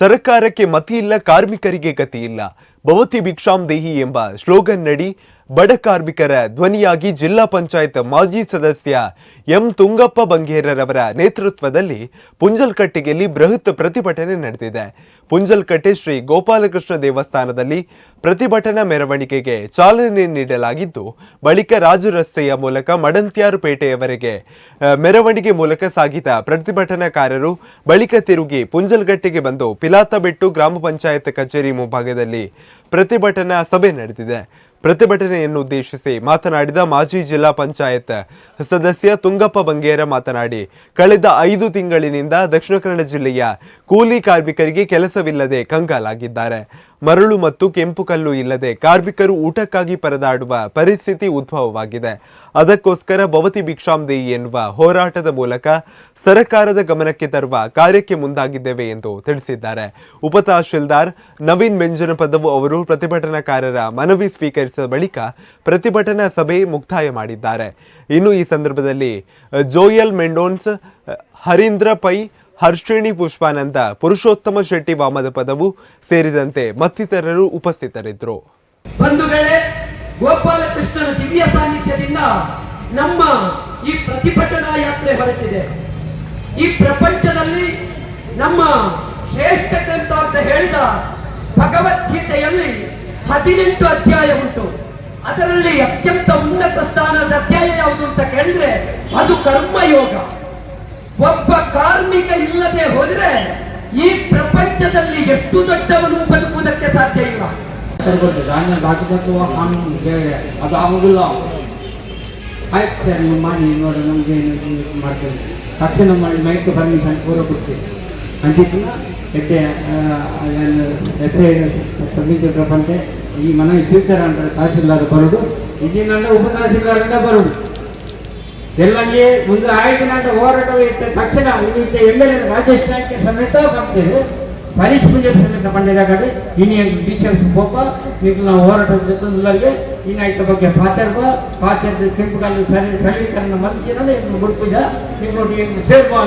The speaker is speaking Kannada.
ಸರ್ಕಾರಕ್ಕೆ ಮತಿ ಇಲ್ಲ ಕಾರ್ಮಿಕರಿಗೆ ಗತಿ ಇಲ್ಲ ಭವತಿ ಭಿಕ್ಷಾಂ ದೇಹಿ ಎಂಬ ಸ್ಲೋಗನ್ ನಡಿ ಬಡ ಕಾರ್ಮಿಕರ ಧ್ವನಿಯಾಗಿ ಜಿಲ್ಲಾ ಪಂಚಾಯತ್ ಮಾಜಿ ಸದಸ್ಯ ಎಂ ತುಂಗಪ್ಪ ಬಂಗೇರರವರ ನೇತೃತ್ವದಲ್ಲಿ ಪುಂಜಲ್ಕಟ್ಟೆಯಲ್ಲಿ ಬೃಹತ್ ಪ್ರತಿಭಟನೆ ನಡೆದಿದೆ. ಪುಂಜಲ್ಕಟ್ಟೆ ಶ್ರೀ ಗೋಪಾಲಕೃಷ್ಣ ದೇವಸ್ಥಾನದಲ್ಲಿ ಪ್ರತಿಭಟನಾ ಮೆರವಣಿಗೆಗೆ ಚಾಲನೆ ನೀಡಲಾಗಿದ್ದು, ಬಳಿಕ ರಾಜು ರಸ್ತೆಯ ಮೂಲಕ ಮಡಂತ್ಯಾರು ಪೇಟೆಯವರೆಗೆ ಮೆರವಣಿಗೆ ಮೂಲಕ ಸಾಗಿದ ಪ್ರತಿಭಟನಾಕಾರರು ಬಳಿಕ ತಿರುಗಿ ಪುಂಜಲ್ಗಟ್ಟೆಗೆ ಬಂದು ಪಿಲಾತಬೆಟ್ಟು ಗ್ರಾಮ ಪಂಚಾಯತ್ ಕಚೇರಿ ಮುಂಭಾಗದಲ್ಲಿ ಪ್ರತಿಭಟನಾ ಸಭೆ ನಡೆದಿದೆ. ಪ್ರತಿಭಟನೆಯನ್ನು ಉದ್ದೇಶಿಸಿ ಮಾತನಾಡಿದ ಮಾಜಿ ಜಿಲ್ಲಾ ಪಂಚಾಯತ್ ಸದಸ್ಯ ತುಂಗಪ್ಪ ಬಂಗೇರ ಮಾತನಾಡಿ, ಕಳೆದ ಐದು ತಿಂಗಳಿನಿಂದ ದಕ್ಷಿಣ ಕನ್ನಡ ಜಿಲ್ಲೆಯ ಕೂಲಿ ಕಾರ್ಮಿಕರಿಗೆ ಕೆಲಸವಿಲ್ಲದೆ ಕಂಗಾಲಾಗಿದ್ದಾರೆ. ಮರಳು ಮತ್ತು ಕೆಂಪು ಕಲ್ಲು ಇಲ್ಲದೆ ಕಾರ್ಮಿಕರು ಊಟಕ್ಕಾಗಿ ಪರದಾಡುವ ಪರಿಸ್ಥಿತಿ ಉದ್ಭವವಾಗಿದೆ. ಅದಕ್ಕೋಸ್ಕರ ಭವತಿ ಭಿಕ್ಷಾಂ ದೇಯಿ ಎನ್ನುವ ಹೋರಾಟದ ಮೂಲಕ ಸರಕಾರದ ಗಮನಕ್ಕೆ ತರುವ ಕಾರ್ಯಕ್ಕೆ ಮುಂದಾಗಿದ್ದೇವೆ ಎಂದು ತಿಳಿಸಿದ್ದಾರೆ. ಉಪ ತಹಶೀಲ್ದಾರ್ ನವೀನ್ ಮೆಂಜನಪದವು ಅವರು ಪ್ರತಿಭಟನಾಕಾರರ ಮನವಿ ಸ್ವೀಕರಿಸಿದ ಬಳಿಕ ಪ್ರತಿಭಟನಾ ಸಭೆ ಮುಕ್ತಾಯ ಮಾಡಿದ್ದಾರೆ. ಇನ್ನು ಈ ಸಂದರ್ಭದಲ್ಲಿ ಜೋಯಲ್ ಮೆಂಡೋನ್ಸ್, ಹರೀಂದ್ರ ಪೈ ಹರ್ಷಿಣಿ ಪುಷ್ಪಾನಂದ ಪುರುಷೋತ್ತಮ ಶೆಟ್ಟಿ ವಾಮದ ಪದವು ಸೇರಿದಂತೆ ಮತ್ತಿತರರು ಉಪಸ್ಥಿತರಿದ್ದರು. ಒಂದು ವೇಳೆ ಗೋಪಾಲಕೃಷ್ಣನ ದಿವ್ಯ ಸಾನ್ನಿಧ್ಯದಿಂದ ನಮ್ಮ ಈ ಪ್ರತಿಭಟನಾ ಯಾತ್ರೆ ಹೊರಟಿದೆ. ಈ ಪ್ರಪಂಚದಲ್ಲಿ ನಮ್ಮ ಶ್ರೇಷ್ಠ ಗ್ರಂಥ ಅಂತ ಹೇಳಿದ ಭಗವದ್ಗೀತೆಯಲ್ಲಿ ಹದಿನೆಂಟು ಅಧ್ಯಾಯ ಉಂಟು. ಅದರಲ್ಲಿ ಅತ್ಯಂತ ಉನ್ನತ ಸ್ಥಾನದ ಅಧ್ಯಾಯ ಯಾವುದು ಅಂತ ಕೇಳಿದ್ರೆ ಅದು ಕರ್ಮಯೋಗ. ಒಬ್ಬ ಕಾರ್ಮಿಕ ಇಲ್ಲದೆ ಹೋದ್ರೆ ಈ ಪ್ರಪಂಚದಲ್ಲಿ ಎಷ್ಟು ದೊಡ್ಡವನು ಬದುಕುವುದಕ್ಕೆ ಸಾಧ್ಯ ಇಲ್ಲ. ಅದು ಆಗುದಿಲ್ಲ ಆಯ್ತು ಸರ್ ನೀವು ಮಾಡಿ ನೋಡಿ ನಮಗೆ ಮಾಡ್ತೇವೆ. ತಕ್ಷಣ ಮಾಡಿ ಮೈಕ್ ಪರ್ಮಿಷನ್ ಪೂರ ಕೊಡ್ತೀವಿ. ಅಂತಿತ್ತು ಎತ್ತೆ ಎಸ್ ಐ ಪ್ರಪಂಚ ಈ ಮನೆ ಸ್ವೀಕಾರ ಅಂತ ತಹಸೀಲ್ದಾರ್ ಬರೋದು. ಇಲ್ಲಿ ಉಪ ತಹಸೀಲ್ದಾರಿಂದ ಬರೋದು. ಎಲ್ಲಂಗೆ ಮುಂದೆ ಆಯ್ದಿನಂటే ಹೋರಾಟ ಇತ್ತೆ ತಕ್ಷಣ ಇತ್ತೆ ಎಂ ಎಲ್ ಎ ರಾಜೇಶ್ ಸಮೇತ ಬರ್ತೇವೆ ಹರೀಶ್ ಪೂಜಾರಿ ಸಮೇತ ಬಂದಿರಾಗಡೆ ಇನ್ನು ಡೀಟೇಲ್ಸ್ ಹೋಪ ನೀವು ನಾವು ಹೋರಾಟದ ಜೊತೆಗೆ ಇನ್ನು ಆಯ್ತ ಬಗ್ಗೆ ಪಾಚರ್ಬ ಪಾಚರ್ದ ಕೆಂಪು ಕಾಲ ಸರಿ ಸರಳೀಕರಣ ಮಂತ್ರಿ ಗುಡ್ ಪೂಜಾ ನೀವು ಸೇರ್ಬ